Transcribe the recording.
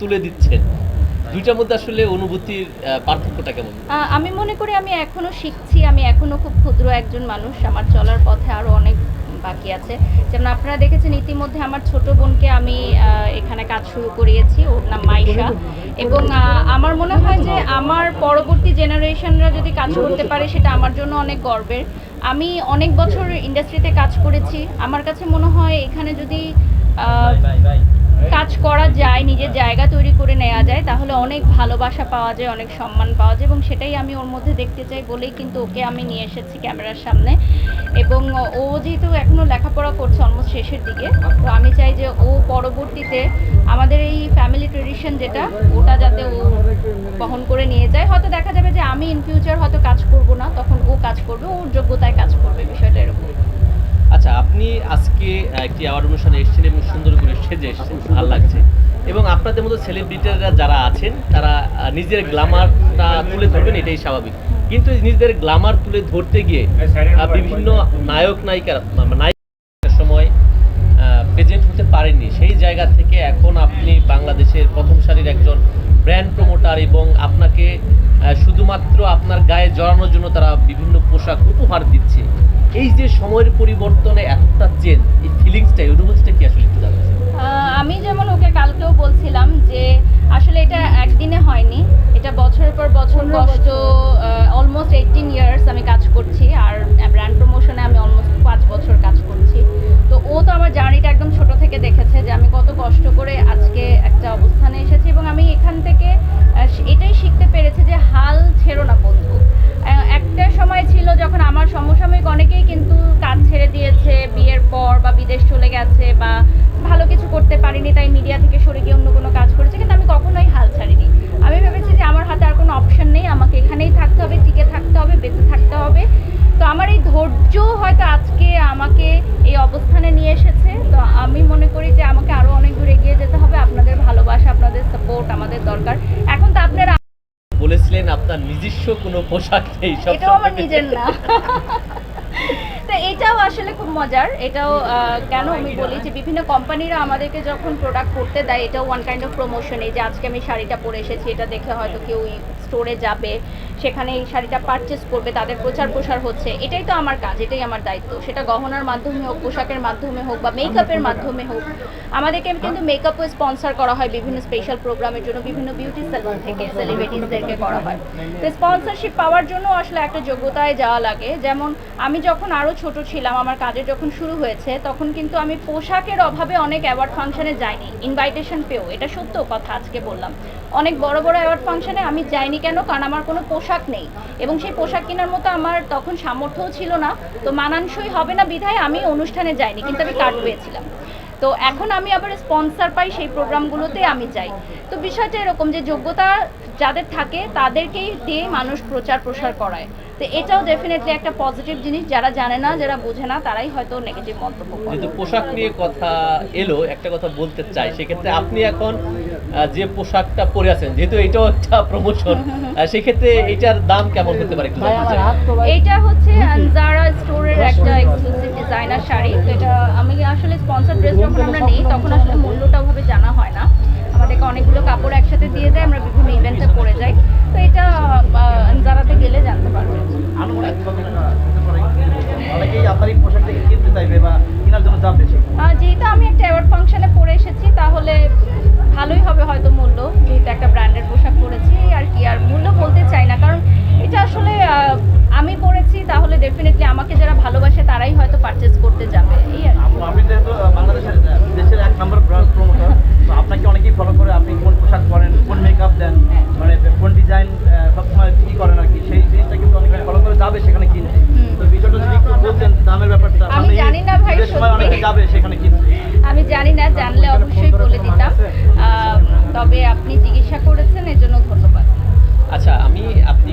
তুলে দিচ্ছেন। দুইটার মধ্যে আসলে অনুভূতির পার্থক্যটা কেমন? আমি মনে করি আমি এখনও শিখছি আমি এখনও খুব ক্ষুদ্র একজন মানুষ আমার চলার পথে আরও অনেক বাকি আছে। যেমন আপনারা দেখেছেন ইতিমধ্যে আমার ছোট বোনকে আমি এখানে কাজ শুরু করিয়েছি ওর নাম মাইশা। এবং আমার মনে হয় যে আমার পরবর্তী জেনারেশনরা যদি কাজ করতে পারে সেটা আমার জন্য অনেক গর্বের। আমি অনেক বছর ইন্ডাস্ট্রিতে কাজ করেছি। আমার কাছে মনে হয় এখানে যদি কাজ করা যায়, নিজের জায়গা তৈরি করে নেওয়া যায়, তাহলে অনেক ভালোবাসা পাওয়া যায়, অনেক সম্মান পাওয়া যায় এবং সেটাই আমি ওর মধ্যে দেখতে চাই বলেই কিন্তু ওকে আমি নিয়ে এসেছি ক্যামেরার সামনে। এবং ও যেহেতু এখনও লেখাপড়া করছে অলমোস্ট শেষের দিকে, তো আমি চাই যে ও পরবর্তীতে আমাদের এই ফ্যামিলি ট্রেডিশন যেটা, ওটা যাতে ও বহন করে নিয়ে যায়। হয়তো দেখা যাবে যে আমি ইন ফিউচার হয়তো কাজ করব না, তখন ও কাজ আজকে একটি অ্যাওয়ার্ড অনুষ্ঠানে এসেছেন এবং সুন্দর করে সেজে এসেছেন, ভালো লাগছে। এবং আপনাদের মতো সেলিব্রিটিরা যারা আছেন, তারা নিজের গ্লামারটা তুলে ধরবেন, এটাই স্বাভাবিক। কিন্তু নিজেদের গ্লামার তুলে ধরতে গিয়ে বিভিন্ন নায়ক, নায়িকার নায়িক সময় প্রেজেন্ট হতে পারেননি। সেই জায়গা থেকে এখন আপনি বাংলাদেশের প্রথম সারির একজন ব্র্যান্ড প্রমোটার এবং শুধুমাত্র আপনার গায়ে জড়ানোর জন্য তারা বিভিন্ন পোশাক উপহার দিচ্ছে। এই যে সময়ের পরিবর্তনে এতটা চেঞ্জ এই ফিলিংসটা এই অনুভূতিটা কি আসলে একটু আমি যেমন ওকে কালকেও বলছিলাম যে আসলে এটা একদিনে হয়নি এটা বছরের পর বছর কষ্ট আপনার নিজস্ব কোনো পোশাক নেই সব নিজের না। তো এটাও আসলে খুব মজার। এটাও কেন আমি বলি যে বিভিন্ন কোম্পানিরা আমাদেরকে যখন প্রোডাক্ট করতে দেয় এটাও ওয়ান কাইন্ড অফ প্রমোশন এই যে আজকে আমি শাড়িটা পরে এসেছি এটা দেখে হয়তো কেউ স্টোরে যাবে সেখানে এই শাড়িটা পারচেস করবে তাদের প্রচার প্রসার হচ্ছে এটাই তো আমার কাজ এটাই আমার দায়িত্ব। সেটা গহনার মাধ্যমে হোক পোশাকের মাধ্যমে হোক বা মেকআপের মাধ্যমে হোক আমাদেরকে কিন্তু মেকআপও স্পন্সর করা হয় বিভিন্ন স্পেশাল প্রোগ্রামের জন্য বিভিন্ন বিউটি সেলুন থেকে সেলিব্রিটিসদেরকে করা হয়। তো স্পন্সরশিপ পাওয়ার জন্য আসলে একটা যোগ্যতায় যাওয়া লাগে। যেমন আমি যখন আরও ছোট ছিলাম, আমার কাজের যখন শুরু হয়েছে, তখন কিন্তু আমি পোশাকের অভাবে অনেক অ্যাওয়ার্ড ফাংশনে যাইনি। ইনভাইটেশন পেও, এটা সত্য কথা আজকে বললাম। অনেক বড় বড় অ্যাওয়ার্ড ফাংশনে আমি যাইনি কেন? কারণ আমার কোনো পোশাক নেই। এবং সেই পোশাক কেনার মতো আমার তখন সামর্থ্যও ছিল না। তো মানানসই হবে না বিধায় আমি অনুষ্ঠানে যাইনি, কিন্তু আমি কার্ড পেয়েছিলাম। তো এখন আমি আবার স্পন্সর পাই সেই প্রোগ্রামগুলোতে আমি যাই। তো বিষয়টা এরকম যে যোগ্যতা যাদের থাকে, তাদেরকেই দিয়ে মানুষ প্রচার প্রসার করায়। তো এটাও ডেফিনেটলি একটা পজিটিভ জিনিস। যারা জানে না যারা বোঝে না তারাই হয়তো নেগেটিভ মন্তব্য করে। যেহেতু পোশাক নিয়ে কথা এলো একটা কথা বলতে চাই সেক্ষেত্রে আপনি এখন যে পোশাকটা পরে আছেন যেহেতু এটাও একটা প্রমোশন সেক্ষেত্রে এটার দাম কেমন হতে পারে। এইটা হচ্ছে জারা স্টোরের একটা এক্সক্লুসিভ ডিজাইনার শাড়ি। তো এটা আমি আসলে স্পন্সর ড্রেস যখন আমরা নেই তখন আসলে মূল্যটা ওভাবে জানা হয় না। জানলে অবশ্যই বলে দিতাম। তবে আপনি চিকিৎসা করেছেন এজন্য ধন্যবাদ। আচ্ছা আমি আপনি